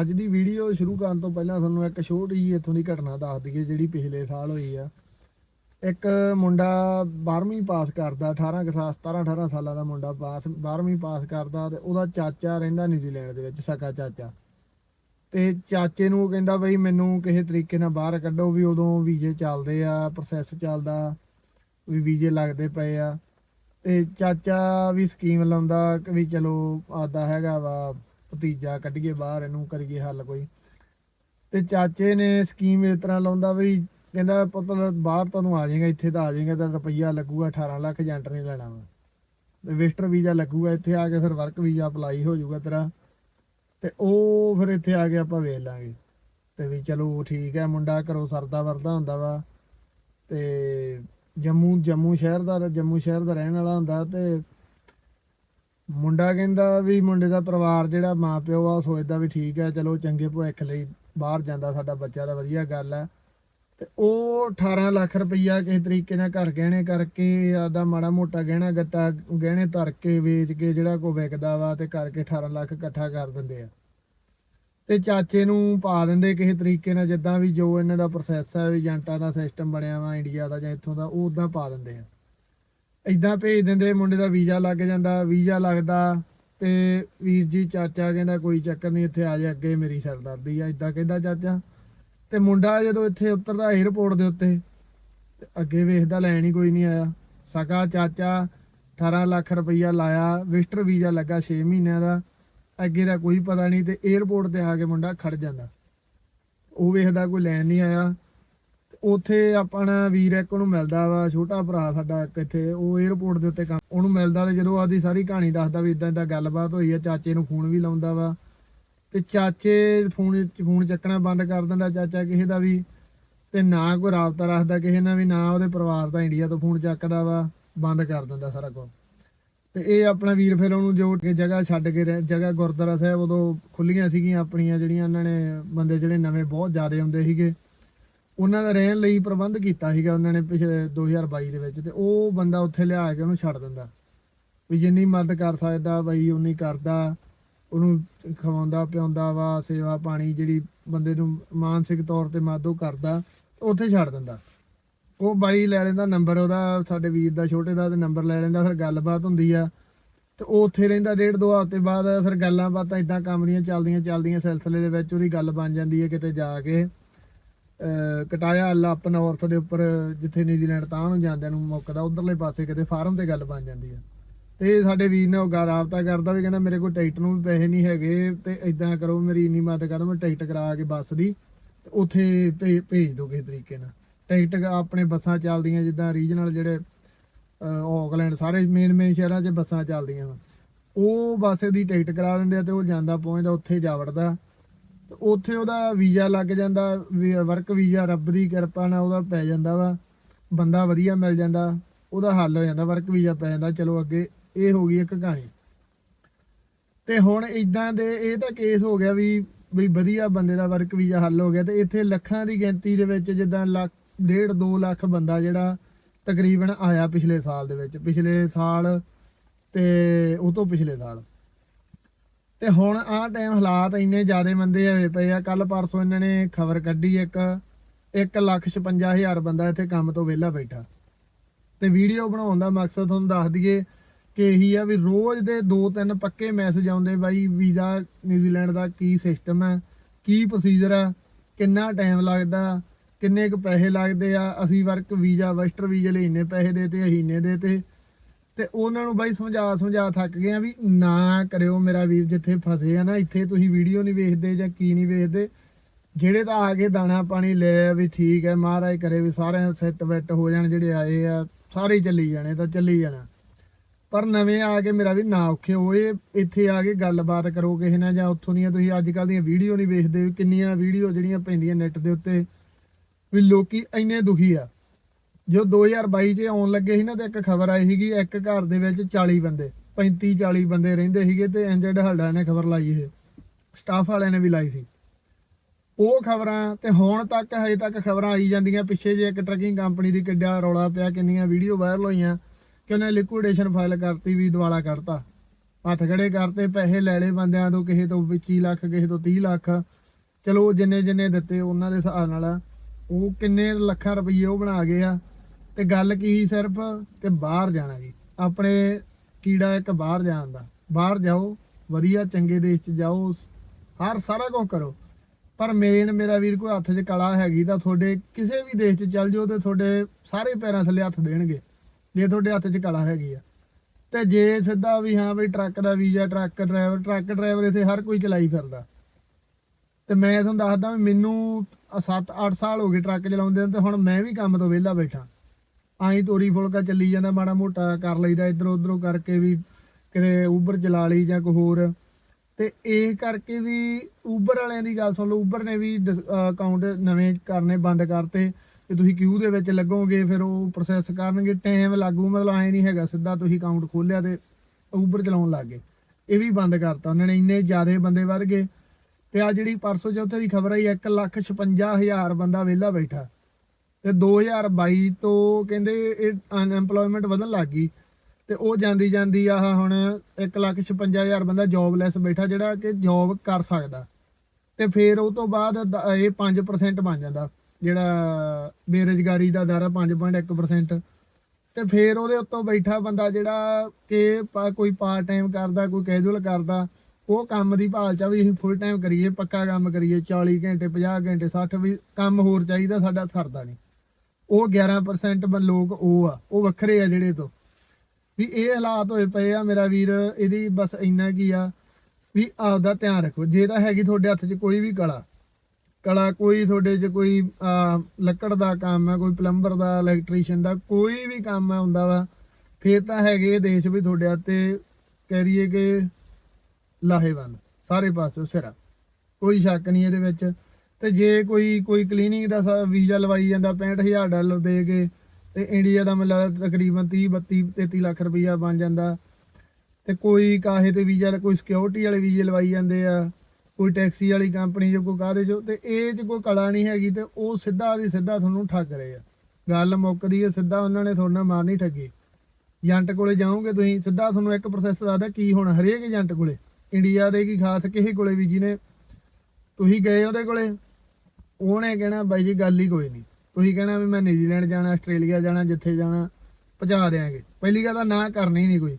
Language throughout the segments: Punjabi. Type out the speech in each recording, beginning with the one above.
ਅੱਜ ਦੀ ਵੀਡੀਓ ਸ਼ੁਰੂ ਕਰਨ ਤੋਂ ਪਹਿਲਾਂ ਤੁਹਾਨੂੰ ਇੱਕ ਛੋਟੀ ਜਿਹੀ ਇੱਥੋਂ ਦੀ ਘਟਨਾ ਦੱਸ ਦਈਏ ਜਿਹੜੀ ਪਿਛਲੇ ਸਾਲ ਹੋਈ ਆ। ਇੱਕ ਮੁੰਡਾ 12ਵੀਂ ਪਾਸ ਕਰਦਾ 18 ਕੁ ਸਾਲ 17 18 ਸਾਲਾਂ ਦਾ ਮੁੰਡਾ ਪਾਸ 12ਵੀਂ ਪਾਸ ਕਰਦਾ ਤੇ ਉਹਦਾ ਚਾਚਾ ਰਹਿੰਦਾ ਨਿਊਜ਼ੀਲੈਂਡ ਦੇ ਵਿੱਚ, ਸਕਾ ਚਾਚਾ। ਤੇ ਚਾਚੇ ਨੂੰ ਉਹ ਕਹਿੰਦਾ ਬਈ ਮੈਨੂੰ ਕਿਸੇ ਤਰੀਕੇ ਨਾਲ ਬਾਹਰ ਕੱਢੋ ਵੀ ਉਦੋਂ ਵੀਜ਼ੇ ਚੱਲਦੇ ਆ ਪ੍ਰੋਸੈਸ ਚੱਲਦਾ, ਵੀ ਵੀਜ਼ੇ ਲੱਗਦੇ ਪਏ ਆ। ਤੇ ਚਾਚਾ ਵੀ ਸਕੀਮ ਲਾਉਂਦਾ ਕਿ ਵੀ ਚਲੋ ਆਦਾ ਹੈਗਾ ਵਾ ਭਤੀਜਾ ਕੱਢੀਏ ਬਾਹਰ, ਇਹਨੂੰ ਕਰੀਏ ਹੱਲ ਕੋਈ। ਤੇ ਚਾਚੇ ਨੇ ਸਕੀਮ ਇਸ ਤਰ੍ਹਾਂ ਲਾਉਂਦਾ ਵੀ ਕਹਿੰਦਾ, ਪੁੱਤ, ਬਾਹਰ ਤੁਹਾਨੂੰ ਆ ਜਾਏਗਾ, ਇੱਥੇ ਤਾਂ ਆ ਜਾਏਗਾ, ਤਾਂ ਰੁਪਈਆ ਲੱਗੂਗਾ 18 ਲੱਖ, ਏਜੰਟ ਨੇ ਲੈਣਾ ਵਾ। ਤੇ ਵਿਜ਼ਟਰ ਵੀਜ਼ਾ ਲੱਗੂਗਾ ਇੱਥੇ ਆ ਕੇ, ਫਿਰ ਵਰਕ ਵੀਜ਼ਾ ਅਪਲਾਈ ਹੋ ਜਾਊਗਾ ਤੇਰਾ। ਤੇ ਉਹ ਫਿਰ ਇੱਥੇ ਆ ਕੇ ਆਪਾਂ ਵੇਖ ਲਾਂਗੇ। ਤੇ ਵੀ ਚਲੋ ਠੀਕ ਹੈ, ਮੁੰਡਾ ਘਰੋਂ ਸਰਦਾ ਵਰਦਾ ਹੁੰਦਾ ਵਾ। ਤੇ ਜੰਮੂ ਜੰਮੂ ਸ਼ਹਿਰ ਦਾ, ਜੰਮੂ ਸ਼ਹਿਰ ਦਾ ਰਹਿਣ ਵਾਲਾ ਹੁੰਦਾ ਤੇ ਮੁੰਡਾ ਕਹਿੰਦਾ ਵੀ ਮੁੰਡੇ ਦਾ ਪਰਿਵਾਰ ਜਿਹੜਾ ਮਾਪਿਓ ਆ, ਉਹ ਸੋਚਦਾ ਵੀ ਠੀਕ ਹੈ ਚਲੋ ਚੰਗੇ ਭਵਿੱਖ ਲਈ ਬਾਹਰ ਜਾਂਦਾ ਸਾਡਾ ਬੱਚਾ ਦਾ ਵਧੀਆ ਗੱਲ ਹੈ ਤੇ ਉਹ 18 ਲੱਖ ਰੁਪਈਆ ਕਿਸੇ ਤਰੀਕੇ ਨਾਲ ਘਰ ਗਹਿਣੇ ਕਰਕੇ ਆਦਾ ਮਾੜਾ ਮੋਟਾ ਗਹਿਣਾ ਗੱਟਾ, ਗਹਿਣੇ ਧਰ ਕੇ ਵੇਚ ਕੇ ਜਿਹੜਾ ਕੋ ਵਿਕਦਾ ਵਾ ਤੇ ਕਰਕੇ 18 ਲੱਖ ਇਕੱਠਾ ਕਰ ਦਿੰਦੇ ਆ। ਤੇ ਚਾਚੇ ਨੂੰ ਪਾ ਦਿੰਦੇ ਕਿਸੇ ਤਰੀਕੇ ਨਾਲ, ਜਿੱਦਾਂ ਵੀ ਜੋ ਇਹਨਾਂ ਦਾ ਪ੍ਰੋਸੈਸ ਹੈ ਵੀ ਏਜੰਟਾਂ ਦਾ ਸਿਸਟਮ ਬਣਿਆ ਵਾ, ਇੰਡੀਆ ਦਾ ਜਾਂ ਇੱਥੋਂ ਦਾ, ਉਹ ਉਦਾਂ ਪਾ ਦਿੰਦੇ ਆ। ਇਦਾਂ ਭੇਜ ਦਿੰਦੇ, ਮੁੰਡੇ ਦਾ ਵੀਜ਼ਾ ਲੱਗ ਜਾਂਦਾ, ਵੀਜ਼ਾ ਲੱਗਦਾ ਤੇ ਵੀਰ ਜੀ, ਚਾਚਾ ਕਹਿੰਦਾ ਕੋਈ ਚੱਕਰ ਨਹੀਂ, ਇੱਥੇ ਆ ਜਾ ਅੱਗੇ, ਮੇਰੀ ਸਰਦਰਦੀ ਆ ਇਦਾਂ ਕਹਿੰਦਾ ਚਾਚਾ। ਤੇ ਮੁੰਡਾ ਜਦੋਂ ਇੱਥੇ ਉਤਰਦਾ 에ਅਰਪੋਰਟ ਦੇ ਉੱਤੇ ਅੱਗੇ ਵੇਖਦਾ ਲੈਣ ਹੀ ਕੋਈ ਨਹੀਂ ਆਇਆ। ਸਕਾ ਚਾਚਾ 18 ਲੱਖ ਰੁਪਈਆ ਲਾਇਆ, ਵਿਜ਼ਟਰ ਵੀਜ਼ਾ ਲੱਗਾ 6 ਮਹੀਨਿਆਂ ਦਾ, ਅੱਗੇ ਦਾ ਕੋਈ ਪਤਾ ਨਹੀਂ, ਤੇ 에ਅਰਪੋਰਟ ਤੇ ਆ ਕੇ ਮੁੰਡਾ ਖੜ ਜਾਂਦਾ। ਉਹ ਵੇਖਦਾ ਕੋਈ ਲੈਣ ਨਹੀਂ ਆਇਆ। ਉੱਥੇ ਆਪਣਾ ਵੀਰ ਇੱਕ ਉਹਨੂੰ ਮਿਲਦਾ ਵਾ, ਛੋਟਾ ਭਰਾ ਸਾਡਾ ਇੱਕ ਇੱਥੇ, ਉਹ 에ਅਰਪੋਰਟ ਦੇ ਉੱਤੇ ਕੰਮ, ਉਹਨੂੰ ਮਿਲਦਾ ਤੇ ਜਦੋਂ ਆਦੀ ਸਾਰੀ ਕਹਾਣੀ ਦੱਸਦਾ ਵੀ ਇਦਾਂ ਇਦਾਂ ਗੱਲਬਾਤ ਹੋਈ ਆ, ਚਾਚੇ ਨੂੰ ਫੋਨ ਵੀ ਲਾਉਂਦਾ ਵਾ ਤੇ ਚਾਚੇ ਫੋਨ ਫੋਨ ਚੱਕਣਾ ਬੰਦ ਕਰ ਦਿੰਦਾ ਚਾਚਾ ਕਿਸੇ ਦਾ ਵੀ ਤੇ ਨਾ ਕੋਈ ਰਾਬਤਾ ਰੱਖਦਾ ਕਿਸੇ ਨਾਲ ਵੀ, ਨਾ ਉਹਦੇ ਪਰਿਵਾਰ ਦਾ ਇੰਡੀਆ ਤੋਂ ਫੋਨ ਚੱਕਦਾ ਵਾ, ਬੰਦ ਕਰ ਦਿੰਦਾ ਸਾਰਾ ਕੁਝ ਤੇ ਇਹ ਆਪਣਾ ਵੀਰ ਫਿਰ ਉਹਨੂੰ ਜੋ ਕਿ ਜਗ੍ਹਾ ਛੱਡ ਕੇ ਰਹਿ- ਜਗ੍ਹਾ ਗੁਰਦੁਆਰਾ ਸਾਹਿਬ ਉਦੋਂ ਖੁੱਲੀਆਂ ਸੀਗੀਆਂ ਆਪਣੀਆਂ ਜਿਹੜੀਆਂ ਉਹਨਾਂ ਨੇ, ਬੰਦੇ ਜਿਹੜੇ ਨਵੇਂ ਬਹੁਤ ਜ਼ਿਆਦੇ ਹੁੰਦੇ ਸੀਗੇ। ਉਹਨਾਂ ਦਾ ਰਹਿਣ ਲਈ ਪ੍ਰਬੰਧ ਕੀਤਾ ਸੀਗਾ ਉਹਨਾਂ ਨੇ ਪਿਛਲੇ 2022 ਦੇ ਵਿੱਚ, ਤੇ ਉਹ ਬੰਦਾ ਉੱਥੇ ਲਿਆ ਕੇ ਉਹਨੂੰ ਛੱਡ ਦਿੰਦਾ। ਵੀ ਜਿੰਨੀ ਮਦਦ ਕਰ ਸਕਦਾ ਬਈ ਉਨੀ ਕਰਦਾ, ਉਹਨੂੰ ਖਵਾਉਂਦਾ, ਪਿਆਉਂਦਾ ਵਾ, ਸੇਵਾ ਪਾਣੀ ਜਿਹੜੀ ਬੰਦੇ ਨੂੰ ਮਾਨਸਿਕ ਤੌਰ ਤੇ ਮਦਦ ਉਹ ਕਰਦਾ ਉੱਥੇ ਛੱਡ ਦਿੰਦਾ। ਉਹ ਬਾਈ ਲੈ ਲੈਂਦਾ ਨੰਬਰ, ਉਹਦਾ ਸਾਡੇ ਵੀਰ ਦਾ ਛੋਟੇ ਦਾ ਤੇ ਨੰਬਰ ਲੈ ਲੈਂਦਾ, ਫਿਰ ਗੱਲਬਾਤ ਹੁੰਦੀ ਆ। ਤੇ ਉਹ ਉੱਥੇ ਰਹਿੰਦਾ ਡੇਢ ਦੋ ਹਫ਼ਤੇ ਬਾਅਦ, ਫਿਰ ਗੱਲਾਂ ਬਾਤਾਂ ਇਦਾਂ ਕੰਮ ਦੀਆਂ ਚੱਲਦੀਆਂ ਚੱਲਦੀਆਂ ਸਿਲਸਿਲੇ ਦੇ ਵਿੱਚ ਉਹਦੀ ਗੱਲ ਬਣ ਜਾਂਦੀ ਹੈ ਕਿਤੇ ਜਾ ਕੇ। ਕਟਾਇਆ ਅੱਲਾ ਅਪ ਨਾਰਥ ਦੇ ਉੱਪਰ, ਜਿੱਥੇ ਨਿਊਜ਼ੀਲੈਂਡ ਤਾਂ ਨੂੰ ਜਾਂਦਿਆਂ ਨੂੰ ਮੁੱਕਦਾ, ਉਧਰਲੇ ਪਾਸੇ ਕਿਤੇ ਫਾਰਮ ਤੇ ਗੱਲ ਬਣ ਜਾਂਦੀ ਆ। ਤੇ ਸਾਡੇ ਵੀਰ ਨੇ ਉਹ ਗਾ ਰਾਬਤਾ ਕਰਦਾ ਵੀ ਕਹਿੰਦਾ ਮੇਰੇ ਕੋਲ ਟਿਕਟ ਨੂੰ ਵੀ ਪੈਸੇ ਨਹੀਂ ਹੈਗੇ, ਤੇ ਇਦਾਂ ਕਰੋ, ਮੇਰੀ ਇੰਨੀ ਮਦਦ ਕਰੋ ਮੈਂ ਟਿਕਟ ਕਰਾ ਕੇ ਬੱਸ ਦੀ ਉੱਥੇ ਭੇਜ ਦੋ ਕਿਸੇ ਤਰੀਕੇ ਨਾਲ। ਟਿਕਟ ਆਪਣੇ ਬੱਸਾਂ ਚੱਲਦੀਆਂ ਜਿੱਦਾਂ ਰੀਜਨਲ ਜਿਹੜੇ, ਅਹ ਆਕਲੈਂਡ ਸਾਰੇ ਮੇਨ ਮੇਨ ਸ਼ਹਿਰਾਂ 'ਚ ਬੱਸਾਂ ਚੱਲਦੀਆਂ ਉਹ ਬੱਸ ਦੀ ਟਿਕਟ ਕਰਾ ਦਿੰਦੇ ਆ ਤੇ ਉਹ ਜਾਂਦਾ, ਪਹੁੰਚਦਾ, ਉੱਥੇ ਜਾ ਵੜਦਾ। ਉੱਥੇ ਉਹਦਾ ਵੀਜ਼ਾ ਲੱਗ ਜਾਂਦਾ ਵਰਕ ਵੀਜ਼ਾ ਰੱਬ ਦੀ ਕਿਰਪਾ ਨਾਲ ਉਹਦਾ ਪੈ ਜਾਂਦਾ ਵਾ, ਬੰਦਾ ਵਧੀਆ ਮਿਲ ਜਾਂਦਾ, ਉਹਦਾ ਹੱਲ ਹੋ ਜਾਂਦਾ ਵਰਕ ਵੀਜ਼ਾ ਪੈ ਜਾਂਦਾ, ਚਲੋ ਅੱਗੇ ਇਹ ਹੋ ਗਈ ਇੱਕ ਕਹਾਣੀ। ਤੇ ਹੁਣ ਇਦਾਂ ਦੇ, ਇਹ ਤਾਂ ਕੇਸ ਹੋ ਗਿਆ ਵੀ ਵੀ ਵਧੀਆ ਬੰਦੇ ਦਾ ਵਰਕ ਵੀਜ਼ਾ ਹੱਲ ਹੋ ਗਿਆ, ਤੇ ਇੱਥੇ ਲੱਖਾਂ ਦੀ ਗਿਣਤੀ ਦੇ ਵਿੱਚ ਜਿੱਦਾਂ ਲੱਖ, ਡੇਢ 2 ਲੱਖ ਬੰਦਾ ਜਿਹੜਾ ਤਕਰੀਬਨ ਆਇਆ ਪਿਛਲੇ ਸਾਲ ਦੇ ਵਿੱਚ, ਪਿਛਲੇ ਸਾਲ ਤੇ ਉਹ ਤੋਂ ਪਿਛਲੇ ਸਾਲ। ਤੇ ਹੁਣ ਆਹ ਟਾਈਮ ਹਾਲਾਤ ਇੰਨੇ ਜ਼ਿਆਦੇ ਮੰਦੇ ਹੋਏ ਪਏ ਆ। ਕੱਲ ਪਰਸੋਂ ਇਹਨਾਂ ਨੇ ਖਬਰ ਕੱਢੀ ਇੱਕ 156000 ਬੰਦਾ ਇੱਥੇ ਕੰਮ ਤੋਂ ਵਿਹਲਾ ਬੈਠਾ। ਤੇ ਵੀਡੀਓ ਬਣਾਉਣ ਦਾ ਮਕਸਦ ਤੁਹਾਨੂੰ ਦੱਸ ਦਈਏ ਕਿ ਇਹੀ ਆ ਵੀ ਰੋਜ਼ ਦੇ ਦੋ ਤਿੰਨ ਪੱਕੇ ਮੈਸੇਜ ਆਉਂਦੇ ਬਾਈ, ਵੀਜ਼ਾ ਨਿਊਜ਼ੀਲੈਂਡ ਦਾ ਕੀ ਸਿਸਟਮ ਹੈ ਕੀ ਪ੍ਰੋਸੀਜਰ ਆ, ਕਿੰਨਾ ਟਾਈਮ ਲੱਗਦਾ, ਕਿੰਨੇ ਕੁ ਪੈਸੇ ਲੱਗਦੇ ਆ, ਅਸੀਂ ਵਰਕ ਵੀਜ਼ਾ ਵੈਸਟਰ ਵੀਜ਼ੇ ਲਈ ਇੰਨੇ ਪੈਸੇ ਦੇਤੇ ਅਸੀਂ ਇੰਨੇ ਦੇਤੇ ਤੇ ਉਹਨਾਂ ਨੂੰ ਬਾਈ ਸਮਝਾ ਸਮਝਾ ਥੱਕ ਗਏ ਆ ਵੀ ਨਾ ਕਰਿਓ ਮੇਰਾ ਵੀਰ ਜਿੱਥੇ ਫਸੇ ਆ ਨਾ, ਇੱਥੇ ਤੁਸੀਂ ਵੀਡੀਓ ਨਹੀਂ ਵੇਖਦੇ ਜਾਂ ਕੀ ਨਹੀਂ ਵੇਖਦੇ। ਜਿਹੜੇ ਤਾਂ ਆ ਕੇ ਦਾਣਾ ਪਾਣੀ ਲੈ ਵੀ ਠੀਕ ਹੈ, ਮਹਾਰਾਜ ਕਰੇ ਵੀ ਸਾਰਿਆਂ ਸੈੱਟ ਵੈੱਟ ਹੋ ਜਾਣ ਜਿਹੜੇ ਆਏ ਆ, ਸਾਰੇ ਚੱਲੀ ਜਾਣੇ ਤਾਂ ਚੱਲੀ ਜਾਣਾ। ਪਰ ਨਵੇਂ ਆ ਕੇ ਮੇਰਾ ਵੀ ਨਾ ਔਖੇ ਹੋਏ, ਇੱਥੇ ਆ ਕੇ ਗੱਲਬਾਤ ਕਰੋ ਕਿਸੇ ਨਾਲ ਜਾਂ ਉੱਥੋਂ ਦੀਆਂ ਤੁਸੀਂ ਅੱਜ ਕੱਲ ਦੀਆਂ ਵੀਡੀਓ ਨਹੀਂ ਵੇਖਦੇ ਵੀ ਕਿੰਨੀਆਂ ਵੀਡੀਓ ਜਿਹੜੀਆਂ ਪੈਂਦੀਆਂ ਨੈੱਟ ਦੇ ਉੱਤੇ, ਵੀ ਲੋਕੀ ਇੰਨੇ ਦੁਖੀ ਆ। ਜੋ 2022 ਚ ਆਉਣ ਲੱਗੇ ਸੀ ਨਾ ਤੇ ਇੱਕ ਖਬਰ ਆਈ ਸੀਗੀ, ਇੱਕ ਘਰ ਦੇ ਵਿੱਚ 40 ਬੰਦੇ 35 40 ਬੰਦੇ ਰਹਿੰਦੇ ਸੀਗੇ ਤੇ ਇੰਜਰਡ ਹਲਡਾ ਨੇ ਖਬਰ ਲਾਈ ਇਹ। ਸਟਾਫ ਵਾਲਿਆਂ ਨੇ ਵੀ ਲਾਈ ਸੀ। ਉਹ ਖਬਰਾਂ ਤੇ ਹੁਣ ਤੱਕ ਹਜੇ ਤੱਕ ਖਬਰਾਂ ਆਈ ਜਾਂਦੀਆਂ, ਪਿੱਛੇ ਜੇ ਇੱਕ ਟਰਕਿੰਗ ਕੰਪਨੀ ਦੀ ਕਿੱਡਾ ਰੌਲਾ ਪਿਆ, ਕਿੰਨੀਆਂ ਵੀਡੀਓ ਵਾਇਰਲ ਹੋਈਆਂ ਕਿ ਉਹਨੇ ਲਿਕੁਇਡੇਸ਼ਨ ਫਾਈਲ ਕਰਤੀ ਵੀ ਦਿਵਾਲਾ ਕਰਤਾ। ਹੱਥ ਖੜੇ ਕਰਤੇ, ਪੈਸੇ ਲੈ ਲਏ ਬੰਦਿਆਂ ਤੋਂ, ਕਿਸੇ ਤੋਂ 25 ਲੱਖ, ਕਿਸੇ ਤੋਂ 30 ਲੱਖ। ਚਲੋ ਜਿੰਨੇ ਜਿੰਨੇ ਦਿੱਤੇ, ਉਹਨਾਂ ਦੇ ਹਿਸਾਬ ਨਾਲ ਉਹ ਕਿੰਨੇ ਲੱਖਾਂ ਰੁਪਏ ਉਹ ਬਣਾ ਗਏ ਆ। ਤੇ ਗੱਲ ਕੀ ਸੀ ਸਿਰਫ ਕਿ ਬਾਹਰ ਜਾਣਾ ਜੀ। ਆਪਣੇ ਕੀੜਾ ਇੱਕ ਬਾਹਰ ਜਾਣ ਦਾ। ਬਾਹਰ ਜਾਓ, ਵਧੀਆ ਚੰਗੇ ਦੇਸ਼ 'ਚ ਜਾਓ, ਹਰ ਸਾਰਾ ਕੁਝ ਕਰੋ। ਪਰ ਮੇਨ ਮੇਰਾ ਵੀਰ ਕੋਈ ਹੱਥ 'ਚ ਕਲਾ ਹੈਗੀ ਤਾਂ ਤੁਹਾਡੇ ਕਿਸੇ ਵੀ ਦੇਸ਼ 'ਚ ਚੱਲ ਜਾਓ ਤੇ ਤੁਹਾਡੇ ਸਾਰੇ ਪੈਰਾਂ ਥੱਲੇ ਹੱਥ ਦੇਣਗੇ, ਜੇ ਤੁਹਾਡੇ ਹੱਥ 'ਚ ਕਲਾ ਹੈਗੀ ਆ। ਤੇ ਜੇ ਸਿੱਧਾ ਵੀ ਹਾਂ ਵੀ ਟਰੱਕ ਦਾ visa, truck driver truck driver ਇਥੇ ਹਰ ਕੋਈ ਚਲਾਈ ਫਿਰਦਾ। ਤੇ ਮੈਂ ਤੁਹਾਨੂੰ ਦੱਸਦਾ ਵੀ ਮੈਨੂੰ 7-8 ਸਾਲ ਹੋ ਗਏ ਟਰੱਕ ਚਲਾਉਂਦੇ ਨੂੰ ਤੇ ਹੁਣ ਮੈਂ ਵੀ ਕੰਮ ਤੋਂ ਵਿਹਲਾ ਬੈਠਾ। ਆਈ ਤੋਰੀ ਫੁਲਕਾ ਚੱਲੀ ਜਾਂਦਾ, ਮਾੜਾ ਮੋਟਾ ਕਰ ਲਈਦਾ ਇਧਰੋਂ ਉਧਰੋਂ ਕਰਕੇ ਵੀ ਕਿਤੇ ਉਬਰ ਚਲਾ ਲਈ ਜਾਂ ਕੋਈ ਹੋਰ। ਤੇ ਇਹ ਕਰਕੇ ਵੀ ਉਬਰ ਵਾਲਿਆਂ ਦੀ ਗੱਲ ਸੁਣ ਲਓ ਉਬਰ ਨੇ ਵੀ ਅਕਾਊਂਟ ਨਵੇਂ ਕਰਨੇ ਬੰਦ ਕਰਤੇ। ਤੇ ਤੁਸੀਂ ਕਿਊ ਦੇ ਵਿੱਚ ਲੱਗੋਗੇ, ਫਿਰ ਉਹ ਪ੍ਰੋਸੈਸ ਕਰਨਗੇ। ਟਾਈਮ ਲੱਗੂ, ਮਤਲਬ ਐ ਨਹੀਂ ਹੈਗਾ ਸਿੱਧਾ ਤੁਸੀਂ ਅਕਾਊਂਟ ਖੋਲਿਆ ਤੇ ਉਬਰ ਚਲਾਉਣ ਲੱਗ ਗਏ। ਇਹ ਵੀ ਬੰਦ ਕਰਤਾ ਉਹਨਾਂ ਨੇ, ਇੰਨੇ ਜ਼ਿਆਦਾ ਬੰਦੇ ਵੱਧ ਗਏ। ਤੇ ਆ ਜਿਹੜੀ ਪਰਸੋਂ ਚੌਥੇ ਦੀ ਖਬਰ ਆਈ 156000 ਬੰਦਾ ਵਿਹਲਾ ਬੈਠਾ। ਤੇ 2022 ਤੋਂ ਕਹਿੰਦੇ ਇਹ ਅਨਐਮਪਲੋਇਮੈਂਟ ਵਧਣ ਲੱਗ ਗਈ ਤੇ ਉਹ ਜਾਂਦੀ ਜਾਂਦੀ ਆਹ ਹੁਣ 156000 ਬੰਦਾ ਜੌਬਲੈਸ ਬੈਠਾ ਜਿਹੜਾ ਕਿ ਜੌਬ ਕਰ ਸਕਦਾ ਤੇ ਫਿਰ ਉਹ ਤੋਂ ਬਾਅਦ ਇਹ 5% ਬਣ ਜਾਂਦਾ ਜਿਹੜਾ ਬੇਰੁਜ਼ਗਾਰੀ ਦਾ ਦਰ ਆ 5.1% ਤੇ ਫਿਰ ਉਹਦੇ ਉੱਤੋਂ ਬੈਠਾ ਬੰਦਾ ਜਿਹੜਾ ਕਿ ਕੋਈ ਪਾਰਟ ਟਾਈਮ ਕਰਦਾ, ਕੋਈ ਕੈਜੂਅਲ ਕਰਦਾ, ਉਹ ਕੰਮ ਦੀ ਭਾਲ ਚ ਵੀ ਅਸੀਂ ਫੁੱਲ ਟਾਈਮ ਕਰੀਏ, ਪੱਕਾ ਕੰਮ ਕਰੀਏ 40 ਘੰਟੇ 50 ਘੰਟੇ 60 ਵੀ ਕੰਮ ਹੋਰ ਚਾਹੀਦਾ, ਸਾਡਾ ਸਰਦਾ ਨਹੀਂ ਉਹ 11% ਲੋਕ ਉਹ ਆ, ਉਹ ਵੱਖਰੇ ਆ ਜਿਹੜੇ ਤੋਂ। ਵੀ ਇਹ ਹਾਲਾਤ ਹੋਏ ਪਏ ਆ ਮੇਰਾ ਵੀਰ, ਇਹਦੀ ਬਸ ਇੰਨਾ ਕੀ ਆ, ਵੀ ਆਪਦਾ ਧਿਆਨ ਰੱਖੋ। ਜੇ ਤਾਂ ਹੈਗੀ ਤੁਹਾਡੇ ਹੱਥ 'ਚ ਕੋਈ ਵੀ ਕਲਾ ਕਲਾ ਕੋਈ ਤੁਹਾਡੇ 'ਚ ਕੋਈ ਲੱਕੜ ਦਾ ਕੰਮ ਹੈ ਕੋਈ ਪਲੰਬਰ ਦਾ, ਇਲੈਕਟ੍ਰੀਸ਼ੀਅਨ ਦਾ, ਕੋਈ ਵੀ ਕੰਮ ਹੈ ਹੁੰਦਾ ਵਾ, ਫੇਰ ਤਾਂ ਹੈਗੇ ਇਹ ਦੇਸ਼ ਵੀ ਤੁਹਾਡੇ ਹੱਥੇ ਕਹਿ ਰਹੀਏ ਕਿ ਲਾਹੇਵੰਦ, ਸਾਰੇ ਪਾਸੇ ਸਿਰਾ। ਕੋਈ ਸ਼ੱਕ ਨਹੀਂ ਇਹਦੇ ਵਿੱਚ। ਤੇ ਜੇ ਕੋਈ ਕੋਈ ਕਲੀਨਿੰਗ ਦਾ ਵੀਜ਼ਾ ਲਵਾਈ ਜਾਂਦਾ 65000 ਡਾਲਰ ਦੇ ਕੇ, ਤੇ ਇੰਡੀਆ ਦਾ ਮਤਲਬ ਤਕਰੀਬਨ 30 32 33 ਲੱਖ ਰੁਪਈਆ ਬਣ ਜਾਂਦਾ। ਤੇ ਕੋਈ ਕਾਹੇ ਤੇ ਵੀਜ਼ਾ, ਕੋਈ ਸਿਕਿਉਰਿਟੀ ਵਾਲੇ ਵੀਜ਼ੇ ਲਵਾਈ ਜਾਂਦੇ ਆ, ਕੋਈ ਟੈਕਸੀ ਵਾਲੀ ਕੰਪਨੀ ਜੋ ਕੋਈ ਕਾਹਦੇ ਜੋ ਤੇ ਇਹ 'ਚ ਕੋਈ ਕਲਾ ਨਹੀਂ ਹੈਗੀ ਤੇ ਉਹ ਸਿੱਧਾ ਦੀ ਸਿੱਧਾ ਤੁਹਾਨੂੰ ਠੱਗ ਰਹੇ ਆ। ਗੱਲ ਮੁੱਕਦੀ ਹੈ ਸਿੱਧਾ ਉਹਨਾਂ ਨੇ ਤੁਹਾਡੇ ਨਾਲ ਮਾਰਨੀ ਠੱਗੀ। ਏਜੰਟ ਕੋਲੇ ਜਾਓਗੇ ਤੁਸੀਂ, ਸਿੱਧਾ ਤੁਹਾਨੂੰ ਇੱਕ ਪ੍ਰੋਸੈਸ ਦੱਸਦਾ ਕੀ ਹੋਣਾ ਹਰੇਕ ਏਜੰਟ ਕੋਲੇ। ਇੰਡੀਆ ਦੇ ਕੀ ਖਾਸ, ਕਿਸੇ ਕੋਲੇ ਵੀ ਜਿਹਨੇ ਤੁਸੀਂ ਗਏ ਉਹਦੇ ਕੋਲੇ। ਉਹਨੇ ਕਹਿਣਾ ਬਾਈ ਜੀ ਗੱਲ ਹੀ ਕੋਈ ਨਹੀਂ। ਤੁਸੀਂ ਕਹਿਣਾ ਵੀ ਮੈਂ ਨਿਊਜ਼ੀਲੈਂਡ ਜਾਣਾ, ਆਸਟ੍ਰੇਲੀਆ ਜਾਣਾ, ਜਿੱਥੇ ਜਾਣਾ ਪਹੁੰਚਾ ਦੇਾਂਗੇ ਪਹਿਲੀ ਗੱਲ ਤਾਂ ਨਾ ਕਰਨੀ ਨਹੀਂ ਕੋਈ।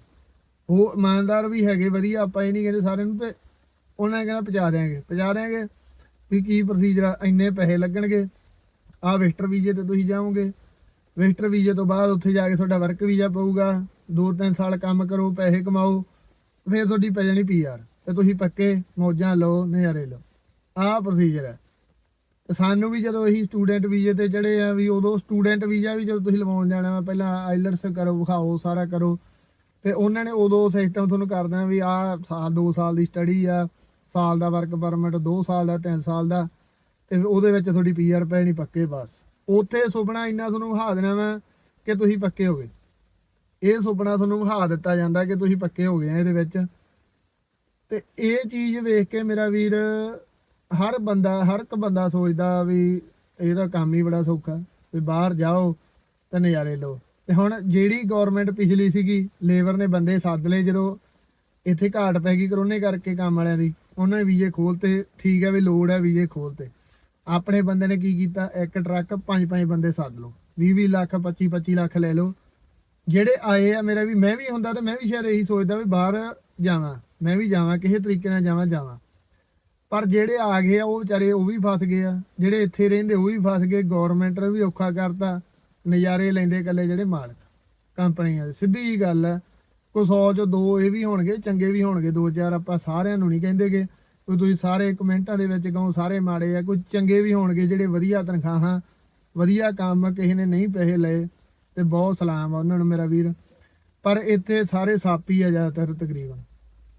ਉਹ ਇਮਾਨਦਾਰ ਵੀ ਹੈਗੇ, ਵਧੀਆ, ਆਪਾਂ ਇਹ ਨਹੀਂ ਕਹਿੰਦੇ ਸਾਰਿਆਂ ਨੂੰ ਤੇ ਉਹਨਾਂ ਨੇ ਕਹਿਣਾ ਪਹੁੰਚਾ ਦੇਾਂਗੇ ਪਹੁੰਚਾ ਦੇਾਂਗੇ ਵੀ ਕੀ ਪ੍ਰੋਸੀਜਰ ਆ, ਇੰਨੇ ਪੈਸੇ ਲੱਗਣਗੇ। ਆਹ ਵਿਜ਼ਟਰ ਵੀਜ਼ੇ ਤੇ ਤੁਸੀਂ ਜਾਓਗੇ। ਵਿਜ਼ਟਰ ਵੀਜ਼ੇ ਤੋਂ ਬਾਅਦ ਉੱਥੇ ਜਾ ਕੇ ਤੁਹਾਡਾ ਵਰਕ ਵੀਜ਼ਾ ਪਊਗਾ। 2-3 ਸਾਲ ਕੰਮ ਕਰੋ, ਪੈਸੇ ਕਮਾਓ। ਫਿਰ ਤੁਹਾਡੀ ਪੈ ਜਾਣੀ ਪੀਆਰ ਤੇ ਤੁਸੀਂ ਪੱਕੇ ਮੌਜਾਂ ਲਓ, ਨਜ਼ਾਰੇ ਲਓ। ਆਹ ਪ੍ਰੋਸੀਜਰ ਹੈ ਤੇ ਸਾਨੂੰ ਵੀ ਜਦੋਂ ਅਸੀਂ ਸਟੂਡੈਂਟ ਵੀਜ਼ੇ ਤੇ ਚੜੇ ਆ ਵੀ ਉਦੋਂ ਸਟੂਡੈਂਟ ਵੀਜ਼ਾ ਵੀ ਜਦੋਂ ਤੁਸੀਂ ਲਵਾਉਣ ਜਾਣਾ ਵਾ, ਪਹਿਲਾਂ ਆਈਲਟਸ ਕਰੋ, ਵਿਖਾਓ, ਸਾਰਾ ਕਰੋ। ਤੇ ਉਹਨਾਂ ਨੇ ਉਦੋਂ ਸਿਸਟਮ ਤੁਹਾਨੂੰ ਕਰ ਦੇਣਾ ਵੀ ਆਹ ਸਾਲ 2 ਸਾਲ ਦੀ ਸਟੱਡੀ ਆ, ਸਾਲ ਦਾ ਵਰਕ ਪਰਮਿਟ 2 ਸਾਲ ਦਾ 3 ਸਾਲ ਦਾ। ਤੇ ਉਹਦੇ ਵਿੱਚ ਤੁਹਾਡੀ ਪੀਆਰ ਪੈ ਨਹੀਂ ਪੱਕੇ ਬਸ। ਉੱਥੇ ਸੁਪਨਾ ਇੰਨਾ ਤੁਹਾਨੂੰ ਵਿਖਾ ਦੇਣਾ ਵਾ ਕਿ ਤੁਸੀਂ ਪੱਕੇ ਹੋ ਗਏ। ਇਹ ਸੁਪਨਾ ਤੁਹਾਨੂੰ ਵਿਖਾ ਦਿੱਤਾ ਜਾਂਦਾ ਕਿ ਤੁਸੀਂ ਪੱਕੇ ਹੋ ਗਏ ਆ ਇਹਦੇ ਵਿੱਚ। ਤੇ ਇਹ ਚੀਜ਼ ਵੇਖ ਕੇ ਮੇਰਾ ਵੀਰ ਹਰ ਬੰਦਾ, ਹਰ ਇੱਕ ਬੰਦਾ ਸੋਚਦਾ ਵੀ ਇਹਦਾ ਕੰਮ ਹੀ ਬੜਾ ਸੌਖਾ, ਵੀ ਬਾਹਰ ਜਾਓ ਤੇ ਨਜ਼ਾਰੇ ਲਓ। ਤੇ ਹੁਣ ਜਿਹੜੀ ਗਵਰਨਮੈਂਟ ਪਿਛਲੀ ਸੀਗੀ ਲੇਬਰ ਨੇ ਬੰਦੇ ਸੱਦ ਲਏ ਜਦੋਂ ਇੱਥੇ ਘਾਟ ਪੈ ਗਈ ਕਰੋਨੇ ਕਰਕੇ ਕੰਮ ਵਾਲਿਆਂ ਦੀ, ਉਹਨਾਂ ਨੇ ਵੀਜ਼ੇ ਖੋਲਤੇ, ਠੀਕ ਹੈ ਵੀ ਲੋੜ ਹੈ ਵੀਜ਼ੇ ਖੋਲਤੇ। ਆਪਣੇ ਬੰਦੇ ਨੇ ਕੀ ਕੀਤਾ? ਇੱਕ ਟਰੱਕ ਪੰਜ ਪੰਜ ਬੰਦੇ ਸੱਦ ਲਓ। 20 20 ਲੱਖ 25 25 ਲੱਖ ਲੈ ਲਓ। ਜਿਹੜੇ ਆਏ ਆ ਮੇਰਾ ਵੀ, ਮੈਂ ਵੀ ਹੁੰਦਾ ਤੇ ਮੈਂ ਵੀ ਸ਼ਾਇਦ ਇਹੀ ਸੋਚਦਾ ਵੀ ਬਾਹਰ ਜਾਵਾਂ, ਮੈਂ ਵੀ ਜਾਵਾਂ, ਕਿਸੇ ਤਰੀਕੇ ਨਾਲ ਜਾਵਾਂ ਜਾਵਾਂ। ਪਰ ਜਿਹੜੇ ਆ ਗਏ ਆ, ਉਹ ਵਿਚਾਰੇ ਉਹ ਵੀ ਫਸ ਗਏ ਆ। ਜਿਹੜੇ ਇੱਥੇ ਰਹਿੰਦੇ, ਉਹ ਵੀ ਫਸ ਗਏ। ਗਵਰਨਮੈਂਟ ਨੇ ਵੀ ਔਖਾ ਕਰਤਾ। ਨਜ਼ਾਰੇ ਲੈਂਦੇ ਇਕੱਲੇ ਜਿਹੜੇ ਮਾਲਕ, ਕੰਪਨੀਆਂ ਦੇ ਸਿੱਧੀ ਜੀ ਗੱਲ ਹੈ ਕੋਈ 100 ਚੋਂ ਦੋ ਇਹ ਵੀ ਹੋਣਗੇ, ਚੰਗੇ ਵੀ ਹੋਣਗੇ। ਦੋ ਚਾਰ ਆਪਾਂ ਸਾਰਿਆਂ ਨੂੰ ਨਹੀਂ ਕਹਿੰਦੇਗੇ ਕੋਈ ਤੁਸੀਂ ਸਾਰੇ ਕਮੈਂਟਾਂ ਦੇ ਵਿੱਚ ਕਹੋ, ਸਾਰੇ ਮਾੜੇ ਆ। ਕੋਈ ਚੰਗੇ ਵੀ ਹੋਣਗੇ, ਜਿਹੜੇ ਵਧੀਆ ਤਨਖਾਹਾਂ, ਵਧੀਆ ਕੰਮ ਕਿਸੇ ਨੇ ਨਹੀਂ ਪੈਸੇ ਲਏ, ਤੇ ਬਹੁਤ ਸਲਾਮ ਆ ਉਹਨਾਂ ਨੂੰ ਮੇਰਾ ਵੀਰ। ਪਰ ਇੱਥੇ ਸਾਰੇ ਸੱਪ ਹੀ ਆ ਜ਼ਿਆਦਾਤਰ ਤਕਰੀਬਨ।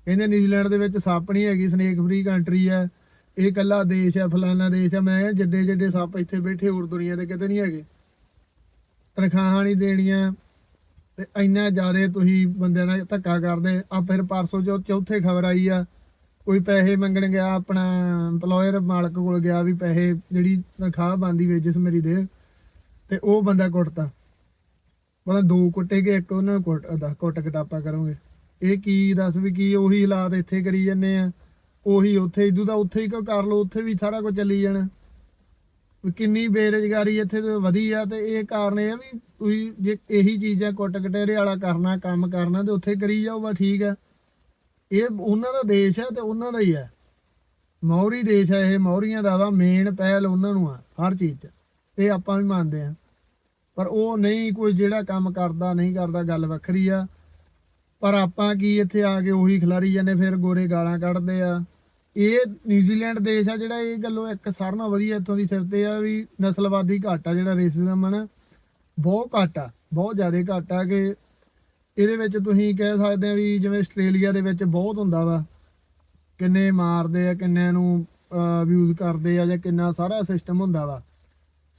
ਕਹਿੰਦੇ ਨਿਊਜ਼ੀਲੈਂਡ ਦੇ ਵਿੱਚ ਸੱਪ ਨਹੀਂ ਹੈਗੀ ਸਨੇਕ ਫ੍ਰੀ ਕੰਟਰੀ ਹੈ ਇਹ ਇਕੱਲਾ ਦੇਸ਼ ਹੈ ਫਲਾਨਾ ਦੇਸ਼ ਹੈ ਮੈਂ ਕਿਹਾ ਜਿੱਡੇ ਜਿੱਡੇ ਸੱਪ ਇੱਥੇ ਬੈਠੇ, ਹੋਰ ਦੁਨੀਆ ਦੇ ਕਿਤੇ ਨਹੀਂ ਹੈਗੇ। ਤਨਖਾਹਾਂ ਨਹੀਂ ਦੇਣੀਆਂ ਤੇ ਇੰਨਾ ਜ਼ਿਆਦਾ ਤੁਸੀਂ ਬੰਦਿਆਂ ਨਾਲ ਧੱਕਾ ਕਰਦੇ। ਆ ਫਿਰ ਪਰਸੋਂ ਜੋ ਚੌਥੇ ਖਬਰ ਆਈ ਆ, ਕੋਈ ਪੈਸੇ ਮੰਗਣ ਗਿਆ, ਆਪਣਾ EMPLOYER ਮਾਲਕ ਕੋਲ ਗਿਆ ਵੀ ਪੈਸੇ ਜਿਹੜੀ ਤਨਖਾਹ ਬੰਦੀ ਵੇਜਸ ਮੇਰੀ ਦੇ, ਤੇ ਉਹ ਬੰਦਾ ਕੁੱਟਤਾ। ਮਤਲਬ ਦੋ ਕੁੱਟੇ ਕੇ ਇੱਕ ਉਹਨਾਂ ਨੂੰ ਕੁੱਟ ਦਾ ਕੁੱਟ ਕਟਾਪਾ ਕਰੋਗੇ। ਇਹ ਕੀ ਦੱਸ ਵੀ ਕੀ ਉਹੀ ਹਾਲਾਤ ਇੱਥੇ ਕਰੀ ਜੰਨੇ ਆ। ਉਹੀ ਉੱਥੇ ਇਦੂ ਦਾ ਉੱਥੇ ਹੀ ਕਿਉਂ ਕਰ ਲਓ, ਉੱਥੇ ਵੀ ਸਾਰਾ ਕੁਝ ਚੱਲੀ ਜਾਣਾ। ਵੀ ਕਿੰਨੀ ਬੇਰੁਜ਼ਗਾਰੀ ਇੱਥੇ ਤੇ ਵਧੀ ਆ ਤੇ ਇਹ ਕਾਰਨ ਇਹ ਆ ਵੀ ਤੁਸੀਂ ਜੇ ਇਹੀ ਚੀਜ਼ਾਂ ਕੁੱਟ ਕਟੇਰੇ ਵਾਲਾ ਕਰਨਾ, ਕੰਮ ਕਰਨਾ ਤੇ ਉੱਥੇ ਕਰੀ ਜਾਓ, ਬਸ ਠੀਕ ਆ। ਇਹ ਉਹਨਾਂ ਦਾ ਦੇਸ਼ ਹੈ ਤੇ ਉਹਨਾਂ ਦਾ ਹੀ ਹੈ ਮੌਰੀ ਦੇਸ਼ ਹੈ ਇਹ, ਮੌਰੀਆਂ ਦਾ ਵਾ ਮੇਨ ਪਹਿਲ ਉਹਨਾਂ ਨੂੰ ਆ, ਹਰ ਚੀਜ਼ 'ਚ। ਇਹ ਆਪਾਂ ਵੀ ਮੰਨਦੇ ਆ। ਪਰ ਉਹ ਨਹੀਂ ਕੋਈ ਜਿਹੜਾ ਕੰਮ ਕਰਦਾ, ਨਹੀਂ ਕਰਦਾ, ਗੱਲ ਵੱਖਰੀ ਆ। ਪਰ ਆਪਾਂ ਕੀ ਇੱਥੇ ਆ ਕੇ ਉਹੀ ਖਿਲਾਰੀ ਜਾਂਦੇ, ਫਿਰ ਗੋਰੇ ਗਾਲਾਂ ਕੱਢਦੇ ਆ। ਇਹ ਨਿਊਜ਼ੀਲੈਂਡ ਦੇਸ਼ ਆ ਜਿਹੜਾ ਇਹ ਗੱਲੋਂ ਇੱਕ ਸਾਰਿਆਂ ਨਾਲੋਂ ਵਧੀਆ ਇੱਥੋਂ ਦੀ ਸਿਫਤ ਇਹ ਆ ਵੀ ਨਸਲਵਾਦੀ ਘੱਟ ਆ ਜਿਹੜਾ ਰੇਸਿਜ਼ਮ ਆ ਨਾ, ਬਹੁਤ ਘੱਟ ਆ, ਬਹੁਤ ਜ਼ਿਆਦਾ ਘੱਟ ਆ ਕਿ ਇਹਦੇ ਵਿੱਚ ਤੁਸੀਂ ਕਹਿ ਸਕਦੇ ਆ ਵੀ ਜਿਵੇਂ ਆਸਟ੍ਰੇਲੀਆ ਦੇ ਵਿੱਚ ਬਹੁਤ ਹੁੰਦਾ ਵਾ, ਕਿੰਨੇ ਮਾਰਦੇ ਆ, ਕਿੰਨਿਆਂ ਨੂੰ ਅਬਿਊਜ਼ ਕਰਦੇ ਆ ਜਾਂ ਕਿੰਨਾ ਸਾਰਾ ਸਿਸਟਮ ਹੁੰਦਾ ਵਾ।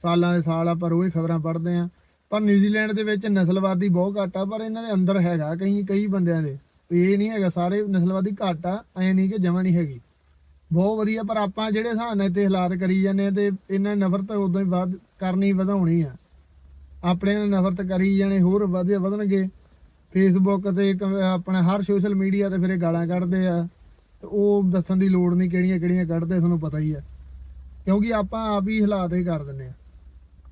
ਸਾਲਾਂ ਦੇ ਸਾਲ ਆਪਾਂ ਰੋਜ਼ ਖਬਰਾਂ ਪੜ੍ਹਦੇ ਆ। ਪਰ ਨਿਊਜ਼ੀਲੈਂਡ ਦੇ ਵਿੱਚ ਨਸਲਵਾਦੀ ਬਹੁਤ ਘੱਟ ਆ, ਪਰ ਇਹਨਾਂ ਦੇ ਅੰਦਰ ਹੈਗਾ ਕਈ ਕਈ ਬੰਦਿਆਂ ਦੇ। ਇਹ ਨਹੀਂ ਹੈਗਾ, ਸਾਰੇ ਨਸਲਵਾਦੀ ਘੱਟ ਆ, ਐ ਨਹੀਂ ਕਿ ਜਮਾਂ ਨਹੀਂ ਹੈਗੀ। ਬਹੁਤ ਵਧੀਆ, ਪਰ ਆਪਾਂ ਜਿਹੜੇ ਹਿਸਾਬ ਨਾਲ ਇੱਥੇ ਹਾਲਾਤ ਕਰੀ ਜਾਂਦੇ ਆ ਤੇ ਇਹਨਾਂ ਨੇ ਨਫ਼ਰਤ ਉਦੋਂ ਹੀ ਵੱਧ ਕਰਨੀ ਵਧਾਉਣੀ ਆ। ਆਪਣੇ ਨਾਲ ਨਫ਼ਰਤ ਕਰੀ ਜਾਣੇ, ਹੋਰ ਵਧੇ ਵਧਣਗੇ। ਫੇਸਬੁੱਕ ਤੇ ਕ- ਆਪਣਾ ਹਰ ਸੋਸ਼ਲ ਮੀਡੀਆ ਤੇ ਫਿਰ ਇਹ ਗਾਲਾਂ ਕੱਢਦੇ ਆ। ਤੇ ਉਹ ਦੱਸਣ ਦੀ ਲੋੜ ਨਹੀਂ ਕਿਹੜੀਆਂ ਕਿਹੜੀਆਂ ਕੱਢਦੇ, ਤੁਹਾਨੂੰ ਪਤਾ ਹੀ ਆ। ਕਿਉਂਕਿ ਆਪਾਂ ਆਪ ਹੀ ਹਾਲਾਤ ਹੀ ਕਰ ਦਿੰਦੇ ਆ।